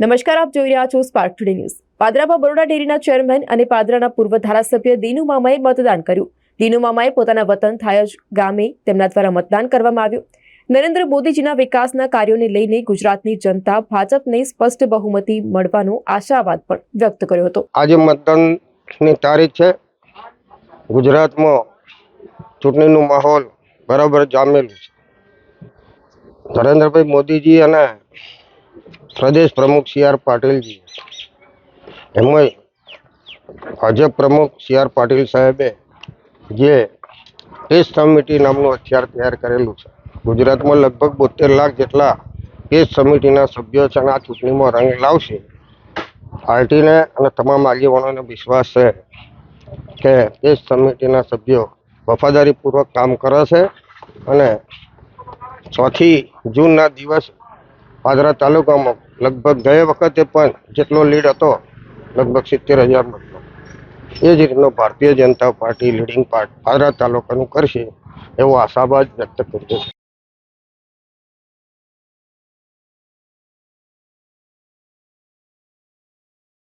નમસ્કાર, આપ જોઈ રહ્યા છો સ્પાર્ક ટુડે ન્યૂઝ પાદરામાં બરોડા ડેરીના ચેરમેન અને પાદરાના પૂર્વ ધારાસભ્ય દીનુ મામાએ મતદાન કર્યું. દીનુ મામાએ પોતાના વતન થાયજ ગામે તેમના દ્વારા મતદાન કરવામાં આવ્યું. નરેન્દ્ર મોદીજીના વિકાસના કાર્યોને લઈને ગુજરાતની જનતા ભાજપને સ્પષ્ટ બહુમતી મળવાનો આશાવાદ પણ વ્યક્ત કર્યો હતો. આજે મતદાનની તારીખ છે. ગુજરાતમાં ચૂંટણીનું માહોલ બરાબર જામેલું છે. નરેન્દ્રભાઈ મોદીજી અને પ્રદેશ પ્રમુખ સી આર પાટીલજી. એમાં ભાજપ પ્રમુખ સી આર પાટીલ સાહેબે જે કેસ સમિટી નામનું હથિયાર તૈયાર કરેલું છે. ગુજરાતમાં લગભગ બોતેર લાખ જેટલા કેસ સમિટીના સભ્યો છે અને આ ચૂંટણીમાં રંગ લાવશે. પાર્ટીને અને તમામ આગેવાનોને વિશ્વાસ છે કે કેસ સમિતિના સભ્યો વફાદારીપૂર્વક કામ કરે છે અને ચોથી જૂનના દિવસ પાદરા તાલુકામાં લગભગ ગયા વખતે પણ જેટલો લીડ હતો, લગભગ સિત્તેર હજાર મતનો એ જ રીતનો Bharatiya Janata Party leading part Padra તાલુકાનું કરશે એવો આશાવાદ વ્યક્ત કર્યો છે.